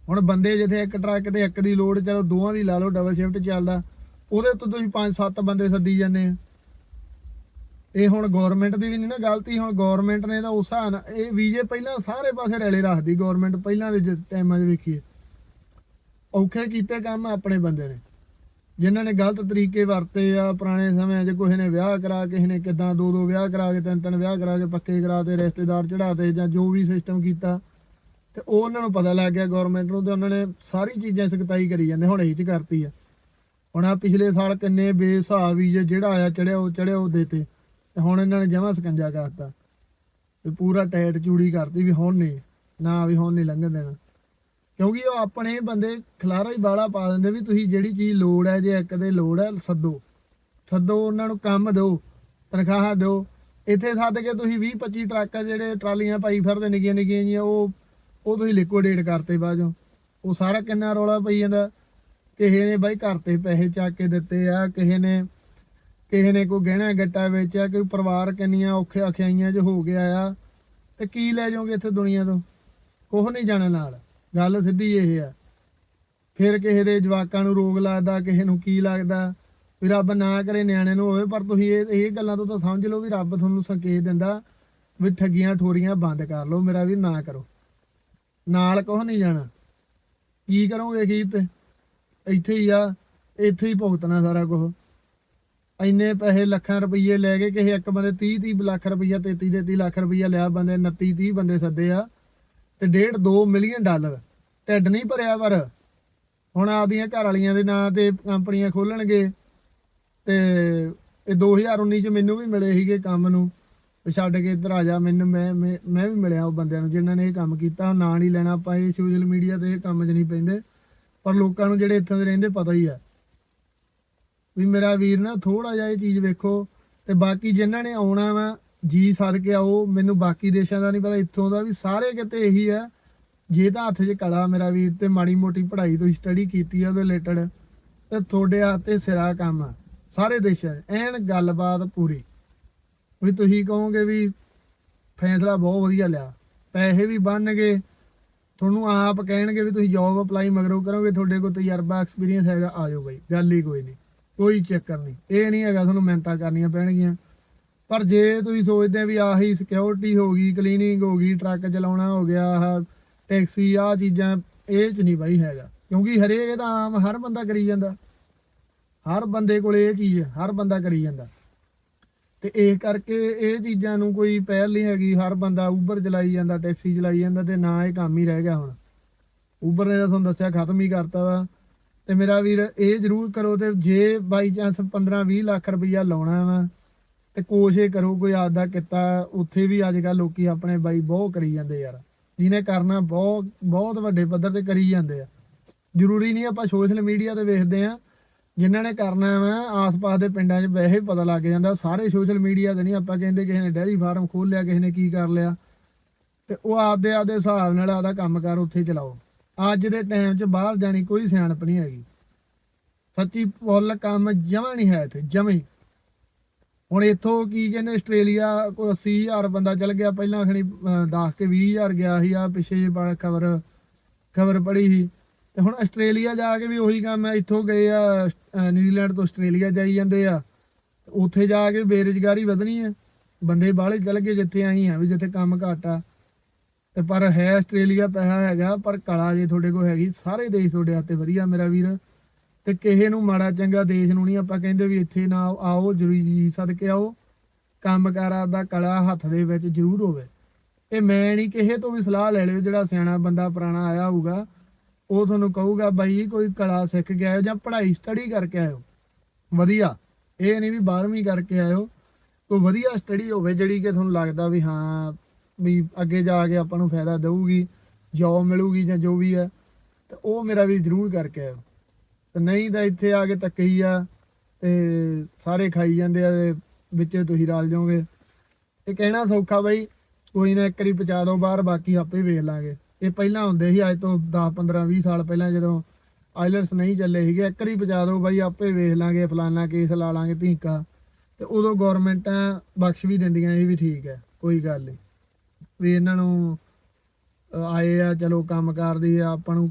ਹੁਣ ਬੰਦੇ ਜਿੱਥੇ ਇੱਕ ਟਰੱਕ ਤੇ ਇੱਕ ਦੀ ਲੋਡ ਚਲੋ ਦੋਵਾਂ ਦੀ ਲਾ ਲਓ ਡਬਲ ਸ਼ਿਫਟ ਚੱਲਦਾ, ਉਹਦੇ ਤੋਂ ਤੁਸੀਂ 5-7 ਬੰਦੇ ਸੱਦੀ ਜਾਂਦੇ ਆ। ਇਹ ਹੁਣ ਗਵਰਨਮੈਂਟ ਦੀ ਵੀ ਨਹੀਂ ਨਾ ਗਲਤੀ, ਹੁਣ ਗਵਰਨਮੈਂਟ ਨੇ ਤਾਂ ਉਸ ਹਿਸਾਬ ਨਾਲ, ਇਹ ਵੀਜ਼ੇ ਪਹਿਲਾਂ ਸਾਰੇ ਪਾਸੇ ਰੈਲੇ ਰੱਖਦੀ ਗਵਰਨਮੈਂਟ ਪਹਿਲਾਂ ਦੇ ਜਿਸ ਟਾਈਮਾਂ 'ਚ ਵੇਖੀਏ। ਔਖੇ ਕੀਤੇ ਕੰਮ ਆਪਣੇ ਬੰਦੇ ਨੇ। ਜਿਨ੍ਹਾਂ ਨੇ ਗਲਤ ਤਰੀਕੇ ਵਰਤੇ ਆ, ਪੁਰਾਣੇ ਸਮਿਆਂ 'ਚ ਕਿਸੇ ਨੇ ਵਿਆਹ ਕਰਾ, ਕਿਸੇ ਨੇ ਕਿਦਾਂ ਦੋ ਦੋ ਵਿਆਹ ਕਰਾ ਕੇ ਤਿੰਨ ਤਿੰਨ ਵਿਆਹ ਕਰਾ ਕੇ ਪੱਕੇ ਕਰਾਤੇ ਰਿਸ਼ਤੇਦਾਰ ਚੜਾਤੇ ਜਾਂ ਜੋ ਵੀ ਸਿਸਟਮ ਕੀਤਾ ਤੇ ਉਹ ਉਹਨਾਂ ਨੂੰ ਪਤਾ ਲੱਗ ਗਿਆ ਗਵਰਨਮੈਂਟ ਨੂੰ ਤੇ ਉਹਨਾਂ ਨੇ ਸਾਰੀ ਚੀਜ਼ਾਂ ਸਖਤਾਈ ਕਰੀ ਜਾਂਦੇ, ਹੁਣ ਇਹ ਚ ਕਰਤੀ ਆ। ਹੁਣ ਆ ਪਿਛਲੇ ਸਾਲ ਕਿੰਨੇ ਬੇਹਿਸਾਬ ਵੀ ਜਿਹੜਾ ਆਇਆ ਚੜਿਆ ਉਹ ਚੜਿਆ ਉਹ ਦੇਤੇ, ਤੇ ਹੁਣ ਇਹਨਾਂ ਨੇ ਜਮਾ ਸਕੰਜਾ ਕਰਤਾ ਵੀ ਪੂਰਾ ਟਾਈਟ ਚੂੜੀ ਕਰਤੀ ਵੀ ਹੁਣ ਨਹੀਂ, ਨਾ ਵੀ ਹੁਣ ਨਹੀਂ ਲੰਘਣ ਦੇਣਾ। ਕਿਉਂਕਿ ਉਹ ਆਪਣੇ ਬੰਦੇ ਖਲਾਰਾ ਹੀ ਬਾਲਾ ਪਾ ਦਿੰਦੇ ਵੀ ਤੁਸੀਂ ਜਿਹੜੀ ਚੀਜ਼ ਲੋੜ ਹੈ, ਜੇ ਇੱਕ ਦੇ ਲੋੜ ਹੈ, ਸੱਦੋ। ਸੱਦੋ, ਉਹਨਾਂ ਨੂੰ ਕੰਮ ਦਿਓ, ਤਨਖਾਹਾਂ ਦਿਓ। ਇੱਥੇ ਸੱਦ ਕੇ ਤੁਸੀਂ 20 25 ਟਰੱਕ ਜਿਹੜੇ ਟਰਾਲੀਆਂ ਪਾਈ ਫਿਰਦੇ ਨਿੱਕੀਆਂ ਨਿੱਕੀਆਂ ਜੀਆਂ ਉਹ ਉਹ ਤੁਸੀਂ ਲਿਕੁਇਡੇਟ ਕਰਤੇ ਬਾਅਦੋਂ ਉਹ ਸਾਰਾ ਕਿੰਨਾ ਰੌਲਾ ਪਈ ਜਾਂਦਾ। ਕਿਸੇ ਨੇ ਬਾਈ ਘਰ ਤੇ ਪੈਸੇ ਚੱਕ ਕੇ ਦਿੱਤੇ ਆ, ਕਿਸੇ ਨੇ ਕਿਸੇ ਨੇ ਕੋਈ ਗਹਿਣਾ ਗੱਟਾ ਵੇਚਿਆ, ਕੋਈ ਪਰਿਵਾਰ ਕਿੰਨੀਆਂ ਔਖੇ ਅਖਿਆਈਆਂ 'ਚ ਹੋ ਗਿਆ ਆ। ਤੇ ਕੀ ਲੈ ਜਾਓਗੇ ਇੱਥੇ ਦੁਨੀਆ ਤੋਂ? ਕੁਛ ਨਹੀਂ ਜਾਣਾ ਨਾਲ। ਗੱਲ ਸਿੱਧੀ ਇਹ ਆ। ਫਿਰ ਕਿਸੇ ਦੇ ਜਵਾਕਾਂ ਨੂੰ ਰੋਗ ਲੱਗਦਾ, ਕਿਸੇ ਨੂੰ ਕੀ ਲੱਗਦਾ। ਵੀ ਰੱਬ ਨਾ ਕਰੇ ਨਿਆਣੇ ਨੂੰ ਹੋਵੇ, ਪਰ ਤੁਸੀਂ ਇਹ ਇਹ ਗੱਲਾਂ ਤੋਂ ਤਾਂ ਸਮਝ ਲਓ ਵੀ ਰੱਬ ਤੁਹਾਨੂੰ ਸੰਕੇਤ ਦਿੰਦਾ ਵੀ ਠੱਗੀਆਂ ਠੋਰੀਆਂ ਬੰਦ ਕਰ ਲਓ, ਮੇਰਾ ਵੀ ਨਾ ਕਰੋ। ਨਾਲ ਕੁਛ ਨਹੀਂ ਜਾਣਾ। ਕੀ ਕਰੋਗੇ ਕੀ ਤੇ? ਇੱਥੇ ਹੀ ਆ, ਇੱਥੇ ਹੀ ਭੁਗਤਣਾ ਸਾਰਾ ਕੁਝ ਇੰਨੇ ਪੈਸੇ ਲੱਖਾਂ ਰੁਪਏ ਲੈ ਕੇ ਕਿਸੇ ਇੱਕ ਬੰਦੇ 30 30 ਲੱਖ ਰੁਪਈਆ 33 33 ਲੱਖ ਰੁਪਈਆ ਲਿਆ, ਬੰਦੇ 29 30 ਬੰਦੇ ਸੱਦੇ ਆ, ਤੇ ਡੇਢ 2 ਮਿਲੀਅਨ ਡਾਲਰ। ਢਿੱਡ ਨਹੀਂ ਭਰਿਆ ਪਰ ਹੁਣ ਆਪਦੀਆਂ ਘਰ ਵਾਲੀਆਂ ਦੇ ਨਾਂ ਤੇ ਕੰਪਨੀਆਂ ਖੋਲਣਗੇ, ਤੇ ਇਹ 2019 ਚ ਮੈਨੂੰ ਵੀ ਮਿਲੇ ਸੀਗੇ ਕੰਮ ਨੂੰ। ਛੱਡ ਕੇ ਇੱਧਰ ਆ ਜਾ, ਮੈਨੂੰ ਮੈਂ ਮੈਂ ਮੈਂ ਵੀ ਮਿਲਿਆ ਉਹ ਬੰਦਿਆਂ ਨੂੰ, ਜਿਨ੍ਹਾਂ ਨੇ ਇਹ ਕੰਮ ਕੀਤਾ, ਉਹ ਨਾਂ ਨਹੀਂ ਲੈਣਾ ਆਪਾਂ, ਇਹ ਸੋਸ਼ਲ ਮੀਡੀਆ ਤੇ ਇਹ ਕੰਮ 'ਚ ਨਹੀਂ ਪੈਂਦੇ। ਪਰ ਲੋਕਾਂ ਨੂੰ ਜਿਹੜੇ ਇੱਥੋਂ ਦੇ ਰਹਿੰਦੇ ਪਤਾ ਹੀ ਆ। ਵੀ ਮੇਰਾ ਵੀਰ ਨਾ ਥੋੜਾ ਜਿਹਾ ਇਹ ਚੀਜ਼ ਵੇਖੋ, ਤੇ ਬਾਕੀ ਜਿਨ੍ਹਾਂ ਨੇ ਆਉਣਾ ਵਾ, ਜੀ ਸਦ ਕੇ ਆਓ, ਮੈਨੂੰ ਬਾਕੀ ਦੇਸ਼ਾਂ ਦਾ ਨਹੀਂ ਪਤਾ, ਇੱਥੋਂ ਦਾ ਵੀ ਸਾਰੇ ਕਿਤੇ ਇਹੀ ਆ। ਜੇ ਤਾਂ ਹੱਥ 'ਚ ਕਲਾ ਮੇਰਾ ਵੀਰ ਤੇ ਮਾੜੀ ਮੋਟੀ ਪੜ੍ਹਾਈ ਤੋਂ ਸਟੱਡੀ ਕੀਤੀ ਆ ਉਹਦੇ ਰਿਲੇਟਡ ਤੇ ਤੁਹਾਡੇ ਹੱਥ ਤੇ ਸਿਰਾ ਕੰਮ ਆ, ਸਾਰੇ ਦੇਸ਼ਾਂ ਐਨ ਗੱਲਬਾਤ ਪੂਰੀ। ਵੀ ਤੁਸੀਂ ਕਹੋਗੇ ਵੀ ਫੈਸਲਾ ਬਹੁਤ ਵਧੀਆ ਲਿਆ। ਪੈਸੇ ਵੀ ਬਣਨਗੇ। ਤੁਹਾਨੂੰ ਆਪ ਕਹਿਣਗੇ ਵੀ ਤੁਸੀਂ ਜੌਬ ਅਪਲਾਈ ਮਗਰੋਂ ਕਰੋਗੇ, ਤੁਹਾਡੇ ਕੋਲ ਤਜਰਬਾ ਐਕਸਪੀਰੀਅੰਸ ਹੈਗਾ, ਆ ਜਾਓ ਬਾਈ। ਗੱਲ ਹੀ ਕੋਈ ਨਹੀਂ। ਕੋਈ ਚੱਕਰ ਨਹੀਂ। ਇਹ ਨਹੀਂ ਹੈਗਾ ਤੁਹਾਨੂੰ ਮਿਹਨਤਾਂ ਕਰਨੀਆਂ ਪੈਣਗੀਆਂ। ਪਰ ਜੇ ਤੁਸੀਂ ਸੋਚਦੇ ਵੀ ਆਹੀ ਸਿਕਿਉਰਿਟੀ ਹੋ ਗਈ ਕਲੀਨਿੰਗ ਹੋ ਗਈ ਟਰੱਕ ਚਲਾਉਣਾ ਹੋ ਗਿਆ, ਆਹ ਟੈਕਸੀ ਆ ਚੀਜ਼ਾਂ, ਇਹ ਚ ਨਹੀਂ ਬਾਈ ਹੈਗਾ। ਕਿਉਂਕਿ ਹਰੇਕ ਇਹ ਤਾਂ ਆਮ ਹਰ ਬੰਦਾ ਕਰੀ ਜਾਂਦਾ। ਹਰ ਬੰਦੇ ਕੋਲ ਇਹ ਚੀਜ਼ ਹਰ ਬੰਦਾ ਕਰੀ ਜਾਂਦਾ। ਤੇ ਇਹ ਕਰਕੇ ਇਹ ਚੀਜ਼ਾਂ ਨੂੰ ਕੋਈ ਪਹਿਲ ਨਹੀਂ ਹੈਗੀ, ਹਰ ਬੰਦਾ ਉਬਰ ਚਲਾਈ ਜਾਂਦਾ ਟੈਕਸੀ ਚਲਾਈ ਜਾਂਦਾ ਤੇ ਨਾ ਇਹ ਕੰਮ ਹੀ ਰਹਿ ਗਿਆ ਹੁਣ। ਉਬਰ ਨੇ ਤਾਂ ਤੁਹਾਨੂੰ ਦੱਸਿਆ ਖਤਮ ਹੀ ਕਰਤਾ ਵਾ। ਤੇ ਮੇਰਾ ਵੀਰ, ਇਹ ਜ਼ਰੂਰ ਕਰੋ ਤੇ ਜੇ ਬਾਈ ਚਾਂਸ 15 20 ਲੱਖ ਰੁਪਈਆ ਲਾਉਣਾ ਵਾ, ਤੇ ਕੋਸ਼ਿਸ਼ ਕਰੋ ਕੋਈ ਆਪਦਾ ਕਿੱਤਾ, ਉੱਥੇ ਵੀ ਅੱਜ ਕੱਲ ਲੋਕੀ ਆਪਣੇ ਬਾਈ ਬਹੁਤ ਕਰੀ ਜਾਂਦੇ ਯਾਰ। ਜਿਹਨੇ ਕਰਨਾ ਬਹੁਤ ਬਹੁਤ ਵੱਡੇ ਪੱਧਰ ਤੇ ਕਰੀ ਜਾਂਦੇ ਆ। ਜ਼ਰੂਰੀ ਨਹੀਂ ਆਪਾਂ ਸੋਸ਼ਲ ਮੀਡੀਆ ਤੇ ਵੇਖਦੇ ਆ ਜਿਨ੍ਹਾਂ ਨੇ ਕਰਨਾ ਵਾ, ਆਸ-ਪਾਸ ਦੇ ਪਿੰਡਾਂ 'ਚ ਵੈਸੇ ਹੀ ਪਤਾ ਲੱਗ ਜਾਂਦਾ, ਸਾਰੇ ਸੋਸ਼ਲ ਮੀਡੀਆ ਤੇ ਨਹੀਂ ਆਪਾਂ ਕਹਿੰਦੇ ਕਿਸੇ ਨੇ ਡੈਰੀ ਫਾਰਮ ਖੋਲ ਲਿਆ, ਕਿਸੇ ਨੇ ਕੀ ਕਰ ਲਿਆ। ਤੇ ਉਹ ਆਪਦੇ ਆਪਦੇ ਹਿਸਾਬ ਨਾਲ ਆਪਦਾ ਕੰਮਕਾਰ ਉੱਥੇ ਚਲਾਓ। ਅੱਜ ਦੇ ਟਾਈਮ 'ਚ ਬਾਹਰ ਜਾਣੀ ਕੋਈ ਸਿਆਣਪ ਨਹੀਂ ਹੈਗੀ। ਸੱਚੀ ਫੁੱਲ ਕੰਮ ਜਮਾ ਨਹੀਂ ਹੈ ਇੱਥੇ, ਜਮੇ ਹੁਣ ਇੱਥੋਂ ਕੀ ਕਹਿੰਦੇ ਆਸਟ੍ਰੇਲੀਆ, ਕੋਈ 80000 ਬੰਦਾ ਚਲ ਗਿਆ, ਪਹਿਲਾਂ ਖਣੀ 10 ਕੇ 20000 ਗਿਆ ਸੀ ਆ ਪਿੱਛੇ ਜੇ ਖਬਰ ਖਬਰ ਪੜੀ ਸੀ। ਤੇ ਹੁਣ ਆਸਟ੍ਰੇਲੀਆ ਜਾ ਕੇ ਵੀ ਉਹੀ ਕੰਮ ਹੈ, ਇੱਥੋਂ ਗਏ ਆ ਨਿਊਜ਼ੀਲੈਂਡ ਤੋਂ ਆਸਟ੍ਰੇਲੀਆ ਜਾਈ ਜਾਂਦੇ ਆ। ਉੱਥੇ ਜਾ ਕੇ ਬੇਰੁਜ਼ਗਾਰੀ ਵਧਣੀ ਹੈ। ਬੰਦੇ ਬਾਹਲੇ ਚਲ ਗਏ ਜਿੱਥੇ ਆਈ ਆ, ਵੀ ਜਿੱਥੇ ਕੰਮ ਘੱਟ ਆ। ਤੇ ਪਰ ਹੈ ਆਸਟ੍ਰੇਲੀਆ ਪੈਸਾ ਹੈਗਾ, ਪਰ ਕਲਾ ਜੇ ਤੁਹਾਡੇ ਕੋਲ ਹੈਗੀ, ਸਾਰੇ ਦੇਸ਼ ਤੁਹਾਡੇ ਹੱਥੇ ਵਧੀਆ ਮੇਰਾ ਵੀਰ। ਤੇ ਕਿਸੇ ਨੂੰ ਮਾੜਾ ਚੰਗਾ ਦੇਸ਼ ਨੂੰ ਨਹੀਂ ਆਪਾਂ ਕਹਿੰਦੇ ਵੀ ਇੱਥੇ ਨਾ ਆਓ, ਜ਼ਰੂਰੀ ਜੀ ਸਦਕੇ ਆਓ। ਕੰਮ ਕਾਰ ਆਪਦਾ ਕਲਾ ਹੱਥ ਦੇ ਵਿੱਚ ਜ਼ਰੂਰ ਹੋਵੇ। ਇਹ ਮੈਂ ਨਹੀਂ, ਕਿਸੇ ਤੋਂ ਵੀ ਸਲਾਹ ਲੈ ਲਿਓ ਜਿਹੜਾ ਸਿਆਣਾ ਬੰਦਾ ਪੁਰਾਣਾ ਆਇਆ ਹੋਊਗਾ। ਉਹ ਤੁਹਾਨੂੰ ਕਹੂਗਾ, ਬਾਈ, ਕੋਈ ਕਲਾ ਸਿੱਖ ਕੇ ਆਇਓ ਜਾਂ ਪੜ੍ਹਾਈ ਸਟੱਡੀ ਕਰਕੇ ਆਇਓ। ਵਧੀਆ। ਇਹ ਨਹੀਂ ਵੀ 12ਵੀਂ ਕਰਕੇ ਆਇਓ। ਕੋਈ ਵਧੀਆ ਸਟੱਡੀ ਹੋਵੇ ਜਿਹੜੀ ਕਿ ਤੁਹਾਨੂੰ ਲੱਗਦਾ ਵੀ ਹਾਂ, ਵੀ ਅੱਗੇ ਜਾ ਕੇ ਆਪਾਂ ਨੂੰ ਫਾਇਦਾ ਦੇਊਗੀ ਜੌਬ ਮਿਲੂਗੀ ਜਾਂ ਜੋ ਵੀ ਹੈ, ਤੇ ਉਹ ਮੇਰਾ ਵੀ ਜ਼ਰੂਰ ਕਰਕੇ ਆਇਓ। ਤੇ ਨਹੀਂ ਤਾਂ ਇੱਥੇ ਆ ਕੇ ਧੱਕੇ ਹੀ ਆ ਤੇ ਸਾਰੇ ਖਾਈ ਜਾਂਦੇ ਆ ਤੇ ਵਿੱਚੇ ਤੁਸੀਂ ਰਲ ਜਾਓਗੇ। ਇਹ ਕਹਿਣਾ ਸੌਖਾ ਬਈ, ਕੋਈ ਨਾ ਇੱਕ ਵਾਰੀ ਪਹੁੰਚਾ ਦਿਓ ਬਾਹਰ, ਬਾਕੀ ਆਪੇ ਵੇਖ ਲਾਂਗੇ। ਇਹ ਪਹਿਲਾਂ ਹੁੰਦੇ ਸੀ, ਅੱਜ ਤੋਂ 10 15 20 ਸਾਲ ਪਹਿਲਾਂ ਜਦੋਂ ਆਈਲੈਟਸ ਨਹੀਂ ਚੱਲੇ ਸੀਗੇ, ਇੱਕ ਵਾਰੀ ਬਚਾ ਦਿਓ ਬਾਈ, ਆਪੇ ਵੇਖ ਲਾਂਗੇ, ਫਲਾਨਾ ਕੇਸ ਲਾ ਲਾਂਗੇ, ਧੀਕਾ। ਤੇ ਉਦੋਂ ਗਵਰਨਮੈਂਟਾਂ ਬਖਸ਼ ਵੀ ਦਿੰਦੀਆਂ ਇਹ ਵੀ ਠੀਕ ਹੈ, ਕੋਈ ਗੱਲ ਨਹੀਂ। ਵੀ ਇਹਨਾਂ ਨੂੰ ਆਏ ਆ, ਚਲੋ ਕੰਮ ਕਰਦੀ ਆ, ਆਪਾਂ ਨੂੰ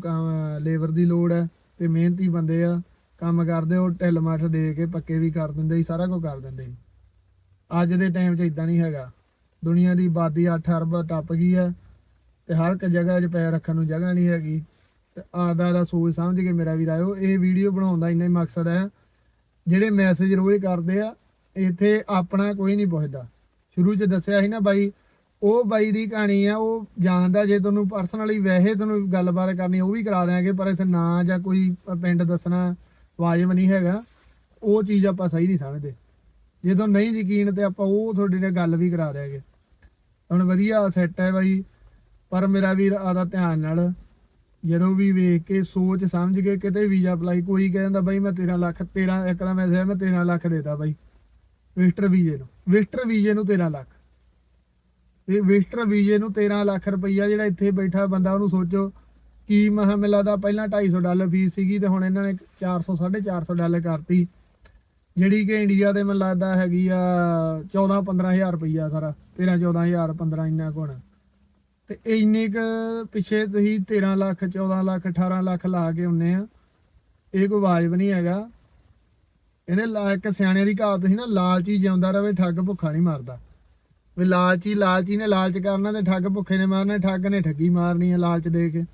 ਲੇਬਰ ਦੀ ਲੋੜ ਹੈ ਤੇ ਮਿਹਨਤੀ ਬੰਦੇ ਆ, ਕੰਮ ਕਰਦੇ, ਉਹ ਢਿੱਲ ਮੱਠ ਦੇ ਕੇ ਪੱਕੇ ਵੀ ਕਰ ਦਿੰਦੇ ਸੀ, ਸਾਰਾ ਕੁਝ ਕਰ ਦਿੰਦੇ ਸੀ। ਅੱਜ ਦੇ ਟਾਈਮ 'ਚ ਇਦਾਂ ਨਹੀਂ ਹੈਗਾ। ਦੁਨੀਆ ਦੀ ਆਬਾਦੀ 8 ਅਰਬ ਟੱਪ ਗਈ ਹੈ। ਤੇ ਹਰ ਇੱਕ ਜਗ੍ਹਾ 'ਚ ਪੈਰ ਰੱਖਣ ਨੂੰ ਜਗ੍ਹਾ ਨਹੀਂ ਹੈਗੀ। ਤੇ ਆਦਾ ਦਾ ਸੋਚ ਸਮਝ ਕੇ ਮੇਰਾ ਵੀਰ ਆਇਓ। ਇਹ ਵੀਡੀਓ ਬਣਾਉਣ ਦਾ ਇੰਨਾ ਹੀ ਮਕਸਦ ਹੈ। ਜਿਹੜੇ ਮੈਸੇਜ ਰੋਜ਼ ਕਰਦੇ ਆ, ਇੱਥੇ ਆਪਣਾ ਕੋਈ ਨਹੀਂ ਪੁੱਛਦਾ। ਸ਼ੁਰੂ 'ਚ ਦੱਸਿਆ ਸੀ ਨਾ ਬਾਈ, ਉਹ ਬਾਈ ਦੀ ਕਹਾਣੀ ਆ, ਉਹ ਜਾਣਦਾ ਜੇ ਤੁਹਾਨੂੰ ਪਰਸਨਲੀ ਵੈਸੇ ਤੁਹਾਨੂੰ ਗੱਲਬਾਤ ਕਰਨੀ ਉਹ ਵੀ ਕਰਾ ਦਿਆਂਗੇ, ਪਰ ਇੱਥੇ ਨਾਂ ਜਾਂ ਕੋਈ ਪਿੰਡ ਦੱਸਣਾ ਵਾਜਬ ਨਹੀਂ ਹੈਗਾ। ਉਹ ਚੀਜ਼ ਆਪਾਂ ਸਹੀ ਨਹੀਂ ਸਮਝਦੇ। ਜੇ ਤੁਹਾਨੂੰ ਨਹੀਂ ਯਕੀਨ ਤੇ ਆਪਾਂ ਉਹ ਤੁਹਾਡੇ ਨਾਲ ਗੱਲ ਵੀ ਕਰਾ ਦਿਆਂਗੇ। ਹੁਣ ਵਧੀਆ ਸੈੱਟ ਹੈ ਬਾਈ। ਪਰ ਮੇਰਾ ਵੀਰ ਆਦਾ ਧਿਆਨ ਨਾਲ ਜਦੋਂ ਵੀ ਵੇਖ ਕੇ, ਸੋਚ ਸਮਝ ਕੇ ਕਿਤੇ ਵੀਜ਼ਾ ਅਪਲਾਈ ਕੋਈ ਕਹਿੰਦਾ ਬਾਈ ਮੈਂ 13 ਲੱਖ 13 ਇੱਕ ਦਾ ਮੈਸੇਜ ਮੈਂ 13 ਲੱਖ ਦੇਤਾ ਬਾਈ ਵਿਜ਼ਟਰ ਵੀਜ਼ੇ ਨੂੰ, ਵਿਜ਼ਟਰ ਵੀਜ਼ੇ ਨੂੰ 13 ਲੱਖ। ਇਹ ਵਿਜ਼ਟਰ ਵੀਜ਼ੇ ਨੂੰ 13 ਲੱਖ ਰੁਪਈਆ ਜਿਹੜਾ ਇੱਥੇ ਬੈਠਾ ਬੰਦਾ, ਉਹਨੂੰ ਸੋਚੋ, ਕੀ ਮਹਾ ਮਿਲਾ ਦਾ ਪਹਿਲਾਂ 250 ਡਾਲਰ ਫੀਸ ਸੀਗੀ ਤੇ ਹੁਣ ਇਹਨਾਂ ਨੇ 400 450 ਡਾਲਰ ਕਰਤੀ। ਜਿਹੜੀ ਕਿ ਇੰਡੀਆ ਦੇ ਮੈਨੂੰ ਲੱਗਦਾ ਹੈਗੀ ਆ 14 15000 ਰੁਪਈਆ ਸਾਰਾ 13 14000 15 ਇੰਨਾ ਕੋਣਾ ਤੇ ਇੰਨੇ ਕ ਪਿੱਛੇ ਤੁਸੀਂ 13 ਲੱਖ 14 ਲੱਖ 18 ਲੱਖ ਲਾ ਕੇ ਹੁੰਨੇ ਆ। ਇਹ ਕੋਈ ਵਾਜਬ ਨਹੀਂ ਹੈਗਾ। ਇਹਦੇ ਲਾ, ਇੱਕ ਸਿਆਣੇ ਦੀ ਕਹਾਵਤ ਸੀ ਨਾ ਲਾਲਚੀ ਜਿਉਂਦਾ ਰਵੇ ਠੱਗ ਭੁੱਖਾ ਨਹੀਂ ਮਰਦਾ। ਵੀ ਲਾਲਚੀ ਲਾਲਚੀ ਨੇ ਲਾਲਚ ਕਰਨਾ ਤੇ ਠੱਗ ਭੁੱਖੇ ਨੇ ਮਾਰਨਾ, ਠੱਗ ਨੇ ਠੱਗੀ ਮਾਰਨੀ ਹੈ ਲਾਲਚ ਦੇ ਕੇ।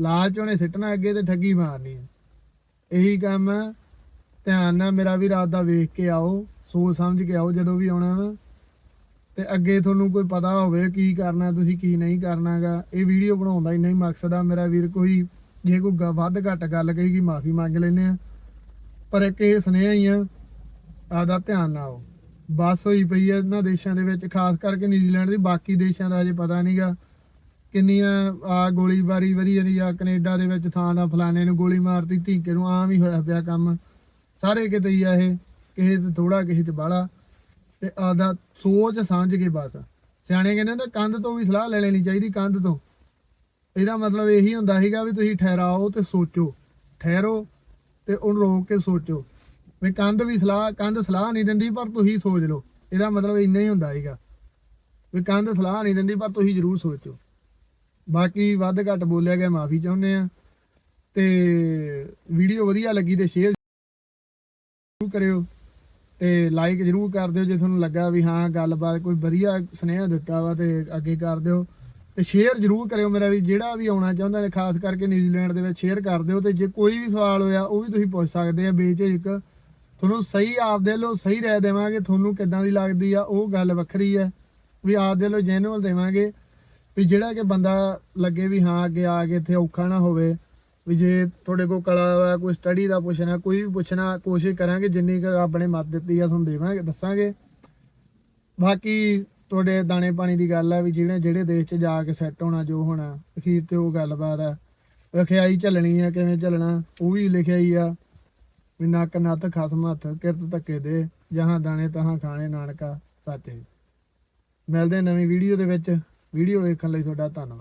ਲਾਲਚ ਉਹਨੇ ਸਿੱਟਣਾ ਅੱਗੇ ਤੇ ਠੱਗੀ ਮਾਰਨੀ ਹੈ ਇਹੀ ਕੰਮ ਧਿਆਨ ਨਾਲ ਮੇਰਾ ਵੀ ਰਾਤ ਦਾ ਵੇਖ ਕੇ ਆਓ, ਸੋਚ ਸਮਝ ਕੇ ਆਓ, ਜਦੋਂ ਵੀ ਆਉਣਾ ਵਾ। ਤੇ ਅੱਗੇ ਤੁਹਾਨੂੰ ਕੋਈ ਪਤਾ ਹੋਵੇ ਕੀ ਕਰਨਾ, ਤੁਸੀਂ ਕੀ ਨਹੀਂ ਕਰਨਾਗਾ, ਇਹ ਵੀਡੀਓ ਬਣਾਉਣ ਦਾ ਇੰਨਾ ਹੀ ਮਕਸਦ ਆ। ਮੇਰਾ ਵੀਰ ਕੋਈ, ਜੇ ਕੋਈ ਵੱਧ ਘੱਟ ਗੱਲ ਕਹੀ ਕਹੇਗੀ, ਮਾਫੀ ਮੰਗ ਲੈਨੇ ਆ। ਪਰ ਇੱਕ ਇਹ ਸੁਨੇਹਾ ਹੀ ਆ ਆਦਾ ਧਿਆਨ ਨਾਲ ਆਓ। ਬੱਸ ਹੋਈ ਪਈ ਹੈ ਇਹਨਾਂ ਦੇਸ਼ਾਂ ਦੇ ਵਿੱਚ, ਖਾਸ ਕਰਕੇ ਨਿਊਜ਼ੀਲੈਂਡ ਦੀ, ਬਾਕੀ ਦੇਸ਼ਾਂ ਦਾ ਹਜੇ ਪਤਾ ਨਹੀਂਗਾ ਕਿੰਨੀਆਂ, ਆ ਗੋਲੀਬਾਰੀ ਵਧੀ ਜਾਂਦੀ ਆ, ਕੈਨੇਡਾ ਦੇ ਵਿੱਚ ਥਾਂ ਦਾ ਫਲਾਣੇ ਨੂੰ ਗੋਲੀ ਮਾਰਤੀ, ਧੀਕੇ ਨੂੰ ਆਮ ਹੀ ਹੋਇਆ ਪਿਆ ਕੰਮ। ਸਾਰੇ ਕਿਤੇ ਹੀ ਆ ਇਹ, ਕਿਸੇ ਤੇ ਥੋੜਾ ਕਿਸੇ ਚ ਬਾਹਲਾ। ਤੇ ਆਦਾ ਸੋਚ ਸਮਝ ਕੇ ਬਸ। ਸਿਆਣੇ ਕਹਿੰਦੇ ਨੇ ਕੰਧ ਤੋਂ ਵੀ ਸਲਾਹ ਲੈ ਲੈਣੀ ਚਾਹੀਦੀ ਕੰਧ ਤੋਂ। ਇਹਦਾ ਮਤਲਬ ਇਹੀ ਹੁੰਦਾ ਸੀਗਾ ਵੀ ਤੁਸੀਂ ਠਹਿਰਾਓ ਤੇ ਸੋਚੋ। ਠਹਿਰੋ ਤੇ ਉਹਨੂੰ ਰੋਕ ਕੇ ਸੋਚੋ। ਵੀ ਕੰਧ ਵੀ ਸਲਾਹ, ਕੰਧ ਸਲਾਹ ਨਹੀਂ ਦਿੰਦੀ ਪਰ ਤੁਸੀਂ ਸੋਚ ਲਓ। ਇਹਦਾ ਮਤਲਬ ਇੰਨਾ ਹੀ ਹੁੰਦਾ ਸੀਗਾ। ਵੀ ਕੰਧ ਸਲਾਹ ਨਹੀਂ ਦਿੰਦੀ ਪਰ ਤੁਸੀਂ ਜ਼ਰੂਰ ਸੋਚੋ। ਬਾਕੀ ਵੱਧ ਘੱਟ ਬੋਲਿਆ ਗਿਆ, ਮਾਫੀ ਚਾਹੁੰਦੇ ਆ ਤੇ ਵੀਡੀਓ ਵਧੀਆ ਲੱਗੀ ਤੇ ਸ਼ੇਅਰ ਜ਼ਰੂਰ ਕਰਿਓ। ਤੇ ਲਾਈਕ ਜ਼ਰੂਰ ਕਰ ਦਿਓ ਜੇ ਤੁਹਾਨੂੰ ਲੱਗਾ ਵੀ ਹਾਂ, ਗੱਲਬਾਤ ਕੋਈ ਵਧੀਆ ਸੁਨੇਹਾ ਦਿੱਤਾ ਵਾ ਤੇ ਅੱਗੇ ਕਰ ਦਿਓ। ਤੇ ਸ਼ੇਅਰ ਜ਼ਰੂਰ ਕਰਿਓ ਮੇਰਾ ਵੀ, ਜਿਹੜਾ ਵੀ ਆਉਣਾ ਚਾਹੁੰਦਾ ਨੇ ਖਾਸ ਕਰਕੇ ਨਿਊਜ਼ੀਲੈਂਡ ਦੇ ਵਿੱਚ ਸ਼ੇਅਰ ਕਰ ਦਿਓ ਤੇ ਜੇ ਕੋਈ ਵੀ ਸਵਾਲ ਹੋਇਆ ਉਹ ਵੀ ਤੁਸੀਂ ਪੁੱਛ ਸਕਦੇ ਆ, ਬੇਝਿਜਕ ਤੁਹਾਨੂੰ ਸਹੀ ਆਪਦੇ ਲੋ ਸਹੀ ਰਹਿ ਦੇਵਾਂਗੇ, ਤੁਹਾਨੂੰ ਕਿੱਦਾਂ ਦੀ ਲੱਗਦੀ ਆ, ਉਹ ਗੱਲ ਵੱਖਰੀ ਹੈ ਵੀ ਆਪਦੇ ਲੋ ਜੈਨੂਅਲ ਦੇਵਾਂਗੇ। ਵੀ ਜਿਹੜਾ ਕਿ ਬੰਦਾ ਲੱਗੇ ਵੀ ਹਾਂ, ਅੱਗੇ ਆ ਕੇ ਇੱਥੇ ਔਖਾ ਨਾ ਹੋਵੇ ਵੀ ਜੇ ਤੁਹਾਡੇ ਕੋਲ ਕਲਾ ਵਾ, ਕੋਈ ਸਟੱਡੀ ਦਾ ਪੁੱਛਣਾ, ਕੋਈ ਵੀ ਪੁੱਛਣਾ, ਕੋਸ਼ਿਸ਼ ਕਰਾਂਗੇ, ਜਿੰਨੀ ਕੁ ਰੱਬ ਨੇ ਮੱਤ ਦਿੱਤੀ ਆ, ਤੁਹਾਨੂੰ ਦੇਵਾਂਗੇ, ਦੱਸਾਂਗੇ। ਬਾਕੀ ਤੁਹਾਡੇ ਦਾਣੇ ਪਾਣੀ ਦੀ ਗੱਲ ਆ ਵੀ ਜਿਹੜੇ ਜਿਹੜੇ ਦੇਸ਼ 'ਚ ਜਾ ਕੇ ਸੈੱਟ ਹੋਣਾ, ਜੋ ਹੋਣਾ, ਅਖੀਰ ਤੇ ਉਹ ਗੱਲਬਾਤ ਆ। ਰਖਿਆਈ ਚੱਲਣੀ ਆ, ਕਿਵੇਂ ਚੱਲਣਾ ਉਹ ਵੀ ਲਿਖਿਆ ਹੀ ਆ। ਵੀ ਨੱਕ, ਨੱਥ, ਖਸਮ, ਹੱਥ, ਕਿਰਤ, ਧੱਕੇ ਦੇ, ਜਹਾਂ ਦਾਣੇ, ਤਹਾਂ ਖਾਣੇ, ਨਾਨਕਾ, ਸੱਚ। ਮਿਲਦੇ ਨਵੀਂ ਵੀਡੀਓ ਦੇ ਵਿੱਚ। ਵੀਡੀਓ ਦੇਖਣ ਲਈ ਤੁਹਾਡਾ ਧੰਨਵਾਦ।